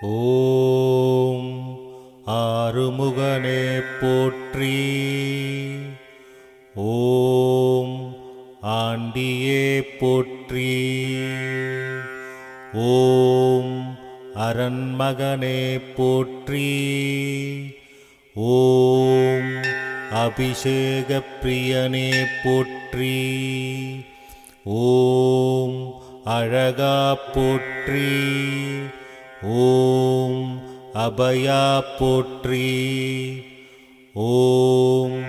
ஓம் ஆறுமுகனே போற்றி. ஓம் ஆண்டியே போற்றி. ஓம் அரண்மகனே போற்றி. ஓம் அபிஷேக பிரியனே போற்றி. ஓம் அழகா போற்றி. ஓம் அபயா போற்றி. ஓம்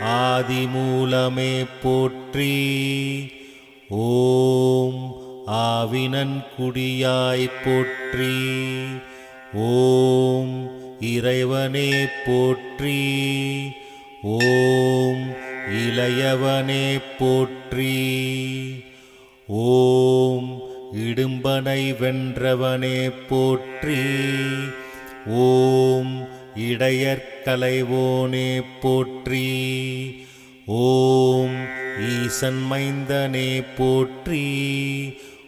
ஆதிமூலமே போற்றி. ஓம் ஆவினன் குடியாய் போற்றி. ஓம் இறைவனே போற்றி. ஓம் இளையவனே போற்றி. ஓம் இடும்பனை வென்றவனே போற்றி. ஓம் இடையற்கலைவோனே போற்றி. ஓம் ஈசன் மைந்தனே போற்றி.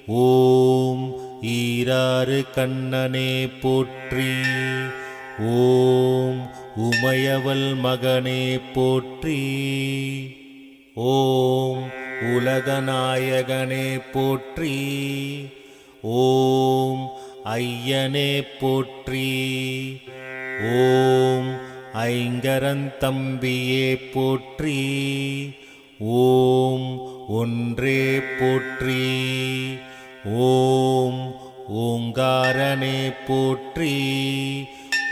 ஓம் ஈராறு கண்ணனே போற்றி. ஓம் உமையவள் மகனே போற்றி. ஓம் உலகநாயகனே போற்றி. ஓம் ஐயனே போற்றி. ஓம் ஐங்கரந்தம்பியே போற்றி. ஓம் ஒன்றே போற்றி. ஓம் ஓங்காரனே போற்றி.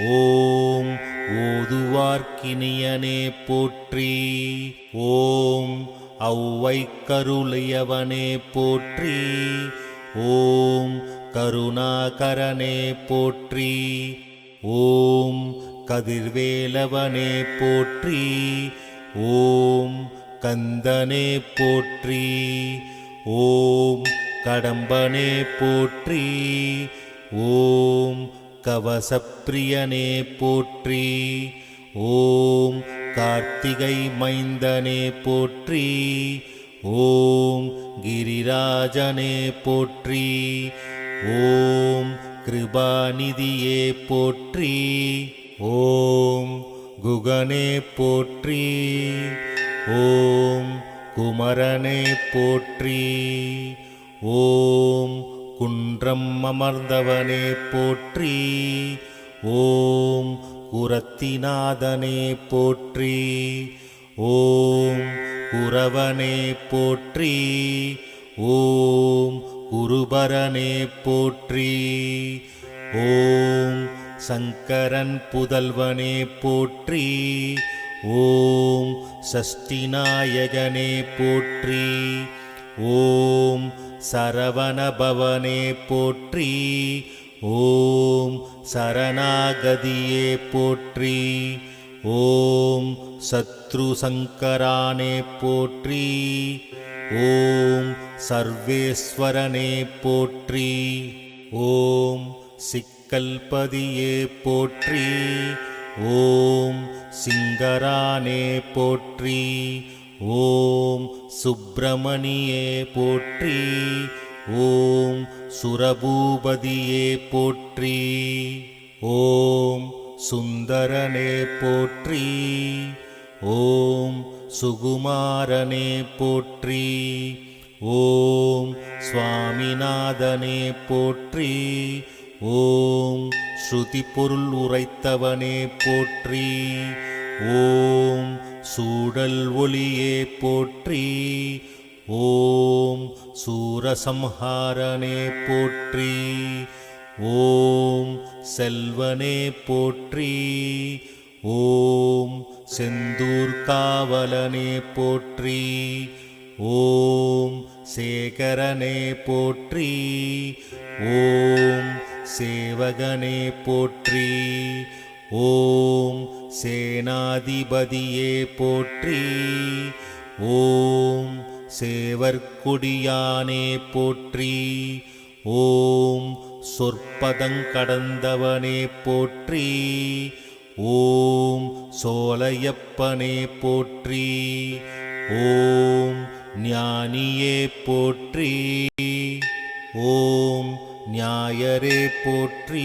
ஓம் ஓதுவார்க்கினியனே போற்றி ஓம் ஔவை கருளையவனே போற்றி ஓம் கருணாகரனே போற்றி ஓம் கதிர்வேலவனே போற்றி ஓம் கந்தனே போற்றி ஓம் கடம்பனே போற்றி ஓம் கவசப்பிரியனே போற்றி. ஓம் கார்த்திகை மைந்தனே போற்றி. ஓம் கிரிராஜனே போற்றி. ஓம் கிருபாநிதியே போற்றி. ஓம் குகனே போற்றி. ஓம் குமரனே போற்றி. ஓம் குன்றம் அமர்ந்தவனே போற்றி. ஓம் குரத்திநாதனே போற்றி. ஓம் குரவனே போற்றி. ஓம் குருபரனே போற்றி. ஓம் சங்கரன் புதல்வனே போற்றி. ஓம் சஷ்டிநாயகனே போற்றி. ஓம் சரவணபவனே போற்றி ஓம் சரணாகதியே போற்றி ஓம் சத்ரு சங்கரானே போற்றி ஓம் சர்வேஸ்வரனே போற்றி ஓம் சிக்கல்பதியே போற்றி ஓம் சிங்கரானே போற்றி ஓம் சுப்பிரமணியே போற்றி ஓம் சுரபூபதியே போற்றி ஓம் சுந்தரனே போற்றி ஓம் சுகுமாரனே போற்றி ஓம் சுவாமிநாதனே போற்றி ஓம் ஸ்ருதி பொருள் உரைத்தவனே போற்றி ஓம் சூடல் ஒளியே போற்றி ஓம் சூரசம்ஹாரனே போற்றி ஓம் செல்வனே போற்றி ஓம் செந்தூர் காவலனே போற்றி ஓம் சேகரனே போற்றி ஓம் சேவகனே போற்றி ஓம் சேனாதிபதியே போற்றி ஓம் சேவற்கொடியானே போற்றி ஓம் சொற்பதங்கடந்தவனே போற்றி ஓம் சோலையப்பனே போற்றி ஓம் ஞானியே போற்றி ஓம் ஞாயரே போற்றி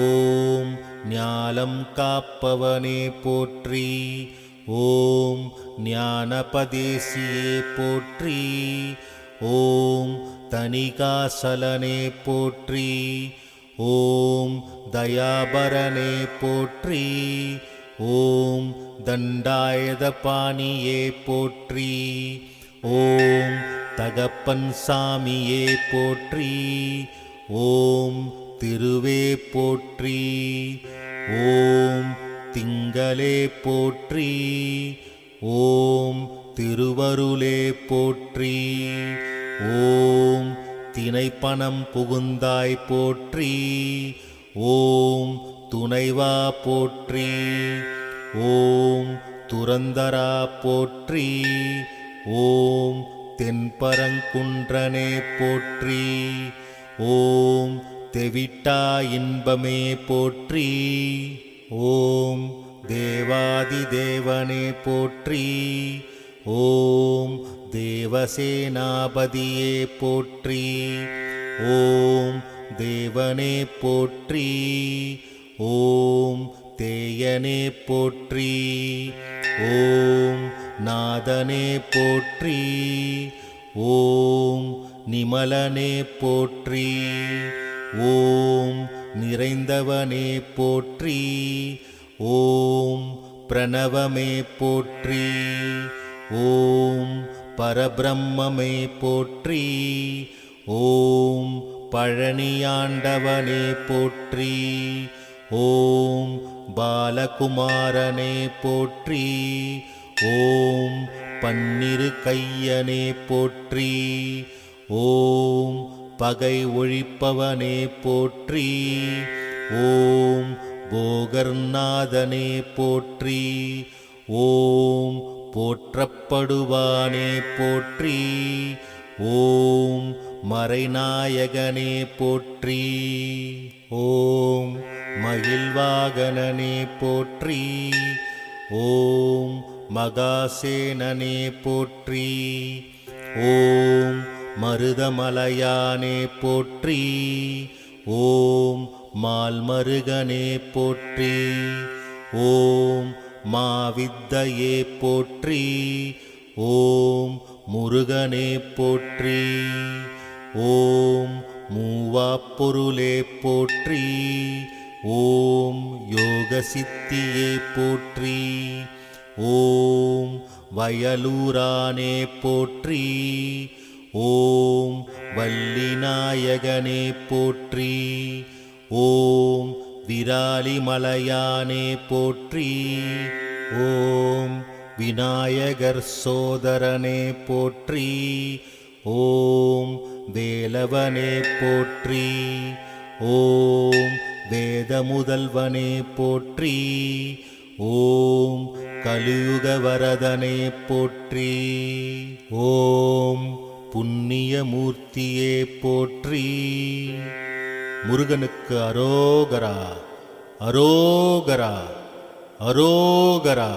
ஓம் ஞாலம் காப்பவனே போற்றி. ஓம் ஞானபதேசியே போற்றி. ஓம் தணிகாசலனே போற்றி. ஓம் தயாபரனே போற்றி. ஓம் தண்டாயுதபாணியே போற்றி. ஓம் தகப்பன் சாமியே போற்றி. ஓம் திருவே போற்றி. ஓம் திங்களே போற்றி. ஓம் திருவருளே போற்றி. ஓம் திணைப்பணம் புகுந்தாய் போற்றி. ஓம் துணைவா போற்றி. ஓம் துரந்தரா போற்றி. ஓம் தென்பரங்குன்றனே போற்றி. ஓம் தெவிட்டா இன்பமே போற்றி. ஓம் தேவாதி தேவனே போற்றி. ஓம் தேவசேனாபதியே போற்றி. ஓம் தேவனே போற்றி. ஓம் தேயனே போற்றி. ஓம் நாதனே போற்றி. ஓம் நிமலனே போற்றி. ஓம் நிறைந்தவனே போற்றி. ஓம் பிரணவமே போற்றி. ஓம் பரபிரம்மே போற்றி. ஓம் பழனியாண்டவனே போற்றி. ஓம் பாலகுமாரனே போற்றி. ஓம் பன்னிரு கையனே போற்றி. ஓம் பகை ஒழிப்பவனே போற்றி. ஓம் போகர்நாதனே போற்றி. ஓம் போற்றப்படுவானே போற்றி. ஓம் மறைநாயகனே போற்றி. ஓம் மகிழ்வாகனனே போற்றி. ஓம் மகாசேனனே போற்றி. ஓம் மருதமலையானே போற்றி ஓம் மால்மருகனே போற்றி ஓம் மாவித்தையே போற்றி ஓம் முருகனே போற்றி ஓம் மூவாப்பொருளே போற்றி ஓம் யோக சித்தியே போற்றி ஓம் வயலூரானே போற்றி ஓம் வள்ளிநாயகனே போற்றி. ஓம் விராலிமலையானே போற்றி. ஓம் விநாயகர் சோதரனே போற்றி. ஓம் வேலவனே போற்றி. ஓம் வேதமுதல்வனே போற்றி. ஓம் கலியுக வரதனே போற்றி. ஓம் புண்ணியமூர்த்தியே போற்றி. முருகனுக்கு அரோகரா அரோகரா அரோகரா.